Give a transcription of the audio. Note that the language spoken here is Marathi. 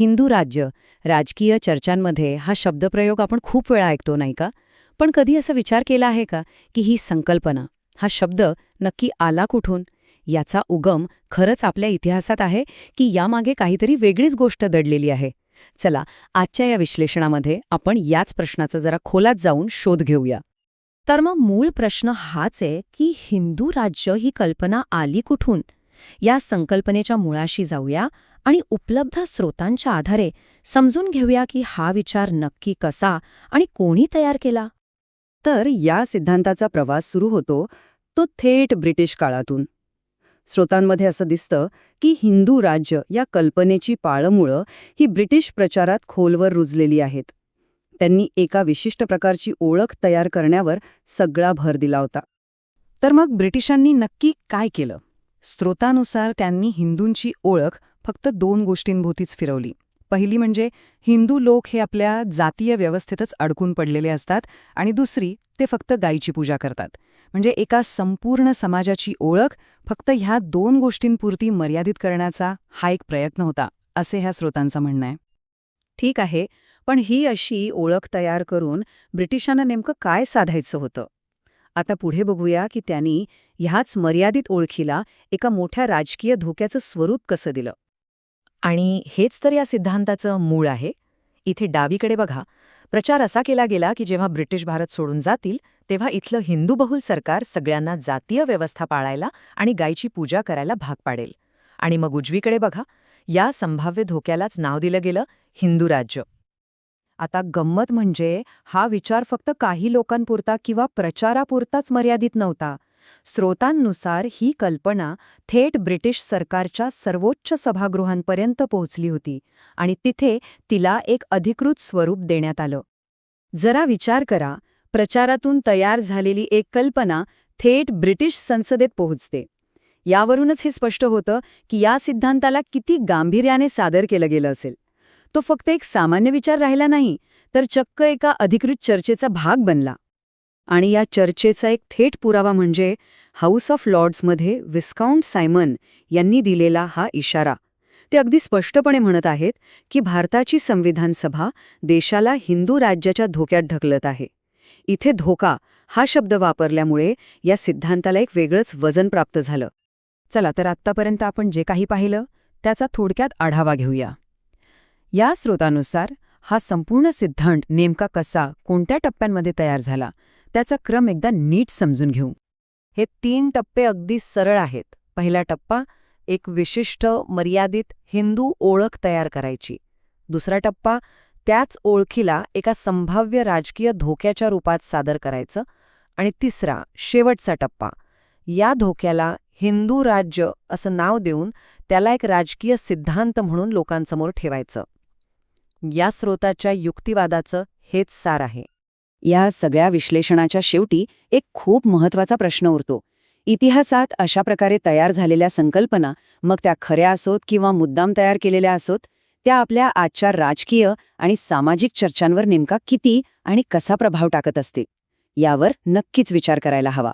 हिंदू राज्य राजकीय चर्चांमध्ये हा शब्दप्रयोग आपण खूप वेळा ऐकतो नाही का? पण कधी असा विचार केला आहे का की ही संकल्पना हा शब्द नक्की आला कुठून? याचा उगम खरंच आपल्या इतिहासात आहे की यामागे काहीतरी वेगळीच गोष्ट दडलेली आहे? चला आजच्या या विश्लेषणामध्ये आपण याच प्रश्नाचा जरा खोलात जाऊन शोध घेऊया. तर मग मूळ प्रश्न हाच आहे की हिंदू राज्य ही कल्पना आली कुठून? या संकल्पनेच्या मुळाशी जाऊया आणि उपलब्ध स्रोतांच्या आधारे समजून घेऊया की हा विचार नक्की कसा आणि कोणी तयार केला. तर या सिद्धांताचा प्रवास सुरू होतो तो थेट ब्रिटिश काळातून. स्रोतांमध्ये असं दिसतं की हिंदू राज्य या कल्पनेची पाळमुळं ही ब्रिटिश प्रचारात खोलवर रुजलेली आहेत. त्यांनी एका विशिष्ट प्रकारची ओळख तयार करण्यावर सगळा भर दिला होता. तर मग ब्रिटिशांनी नक्की काय केलं? स्रोतानुसार त्यांनी हिंदूंची ओळख फक्त दोन गोष्टींभोवतीच फिरवली. पहिली म्हणजे हिंदू लोक हे आपल्या जातीय व्यवस्थेतच अडकून पडलेले असतात आणि दुसरी ते फक्त गायीची पूजा करतात. म्हणजे एका संपूर्ण समाजाची ओळख फक्त ह्या दोन गोष्टींपुरती मर्यादित करण्याचा हा एक प्रयत्न होता असे ह्या स्रोतांचं म्हणणं आहे. ठीक आहे पण ही अशी ओळख तयार करून ब्रिटिशांना नेमकं काय साधायचं होतं? आता पुढे बघूया की त्यांनी ह्याच मर्यादित ओळखीला एका मोठ्या राजकीय धोक्याचं स्वरूप कसं दिलं. आणि हेच तर या सिद्धांताचं मूळ आहे. इथे डावीकडे बघा. प्रचार असा केला गेला की जेव्हा ब्रिटिश भारत सोडून जातील तेव्हा इथलं हिंदूबहुल सरकार सगळ्यांना जातीय व्यवस्था पाळायला आणि गायची पूजा करायला भाग पाडेल. आणि मग उजवीकडे बघा. या संभाव्य धोक्यालाच नाव दिलं गेलं हिंदू राज्य. आता गंमत म्हणजे हा विचार फक्त काही लोकांपुरता किंवा प्रचारापुरताच मर्यादित नव्हता. स्रोतांनुसार ही कल्पना थेट ब्रिटिश सरकारच्या सर्वोच्च सभागृहांपर्यंत पोहोचली होती आणि तिथे तिला एक अधिकृत स्वरूप देण्यात आलं. जरा विचार करा प्रचारातून तयार झालेली एक कल्पना थेट ब्रिटिश संसदेत पोहोचते. यावरूनच हे स्पष्ट होतं की या सिद्धांताला किती गांभीर्याने सादर केलं गेलं असेल. तो फक्त एक सामान्य विचार राहिला नाही तर चक्क एका अधिकृत चर्चेचा भाग बनला. आणि या चर्चेचा एक थेट पुरावा म्हणजे हाऊस ऑफ लॉर्ड्समध्ये विस्काउंट सायमन यांनी दिलेला हा इशारा. ते अगदी स्पष्टपणे म्हणत आहेत की भारताची संविधान सभा देशाला हिंदू राज्याच्या धोक्यात ढकलत आहे. इथे धोका हा शब्द वापरल्यामुळे या सिद्धांताला एक वेगळंच वजन प्राप्त झालं. चला तर आत्तापर्यंत आपण जे काही पाहिलं त्याचा थोडक्यात आढावा घेऊया. या स्रोतानुसार हा संपूर्ण सिद्धांत नेमका कसा कोणत्या टप्प्यांमध्ये तयार झाला त्याचा क्रम एकदा नीट समजून घेऊ. हे तीन टप्पे अगदी सरळ आहेत. पहिला टप्पा एक विशिष्ट मर्यादित हिंदू ओळख तयार करायची. दुसरा टप्पा त्याच ओळखीला एका संभाव्य राजकीय धोक्याच्या रूपात सादर करायचं. आणि तिसरा शेवटचा टप्पा या धोक्याला हिंदू राज्य असं नाव देऊन त्याला एक राजकीय सिद्धांत म्हणून लोकांसमोर ठेवायचं. या स्रोताच्या युक्तिवादाचं हेच सार आहे. या सगळ्या विश्लेषणाच्या शेवटी एक खूप महत्त्वाचा प्रश्न उरतो. इतिहासात अशा प्रकारे तयार झालेल्या संकल्पना मग त्या खऱ्या असोत किंवा मुद्दाम तयार केलेल्या असोत त्या आपल्या आजच्या राजकीय आणि सामाजिक चर्चांवर नेमका किती आणि कसा प्रभाव टाकत असतील? यावर नक्कीच विचार करायला हवा.